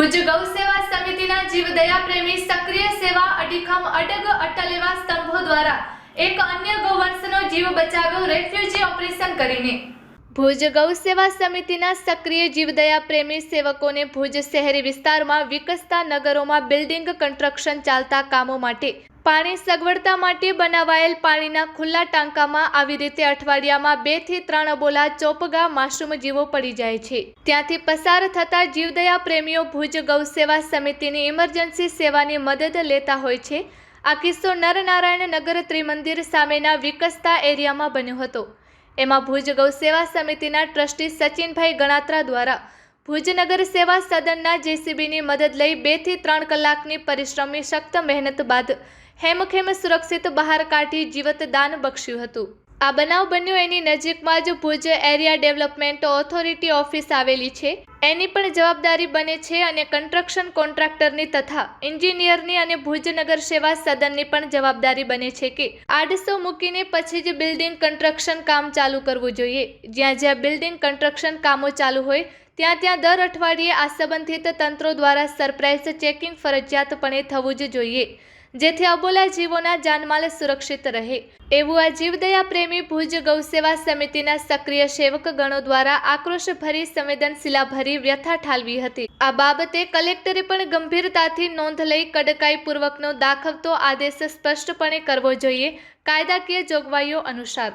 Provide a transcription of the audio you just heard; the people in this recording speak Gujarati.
ભુજ ગૌ સેવા સમિતિના જીવદયા પ્રેમી સક્રિય સેવા અડીખમ અડગ અટલ એવા સ્તંભો દ્વારા એક અન્ય ગૌ વંશનો જીવ બચાવ્યો રેફ્યુજી ઓપરેશન કરીને. ભુજ ગૌ સેવા સમિતિના સક્રિય જીવદયા પ્રેમી સેવકોને ભુજ શહેરી વિસ્તારમાં વિકસતા નગરોમાં બિલ્ડિંગ કન્સ્ટ્રક્શન ચાલતા કામો માટે પાણી સગવડતા માટે બનાવાયેલ પાણીના ખુલ્લા ટાંકામાં આવી રીતે અઠવાડિયામાં બેથી ત્રણ અબોલા ચોપગા માશરૂમ જીવો પડી જાય છે. ત્યાંથી પસાર થતા જીવદયા પ્રેમીઓ ભુજ ગૌ સેવા સમિતિની ઇમરજન્સી સેવાની મદદ લેતા હોય છે. આ કિસ્સો નરનારાયણ નગર ત્રિમંદિર સામેના વિકસતા એરિયામાં બન્યો હતો. એમાં ભુજ ગૌ સેવા સમિતિના ટ્રસ્ટી સચિનભાઈ ગણાત્રા દ્વારા ભુજનગર સેવા સદનના જેસીબીની મદદ લઈ બેથી ત્રણ કલાકની પરિશ્રમી સખ્ત મહેનત બાદ હેમખેમ સુરક્ષિત બહાર કાઢી જીવતદાન બક્ષ્યું હતું. આ બનાવ બન્યો એની નજીકમાં જ Bhuj area development authority office આવેલી છે. એની પણ જવાબદારી બને છે અને કન્સ્ટ્રક્શન કોન્ટ્રાક્ટરની તથા એન્જિનિયરની અને ભુજનગર સેવા સદનની પણ જવાબદારી બને છે કે આડસો મૂકીને પછી જ બિલ્ડિંગ કન્સ્ટ્રક્શન કામ ચાલુ કરવું જોઈએ. જ્યાં જ્યાં બિલ્ડિંગ કન્સ્ટ્રક્શન કામો ચાલુ હોય ત્યાં ત્યાં દર અઠવાડિયે આ સંબંધિત તંત્રો દ્વારા સરપ્રાઇઝ ચેકિંગ ફરજિયાતપણે થવું જ જોઈએ, જેથી અબોલા જીવોના જાનમાલ સુરક્ષિત રહે. એવું આ જીવદયા પ્રેમી ભુજ ગૌસેવા સમિતિના સક્રિય સેવક ગણો દ્વારા આક્રોશભરી સંવેદનશીલાભરી વ્યથા ઠાલવી હતી. આ બાબતે કલેક્ટરે પણ ગંભીરતાથી નોંધ લઈ કડકાઈપૂર્વકનો દાખવતો આદેશ સ્પષ્ટપણે કરવો જોઈએ, કાયદાકીય જોગવાઈઓ અનુસાર.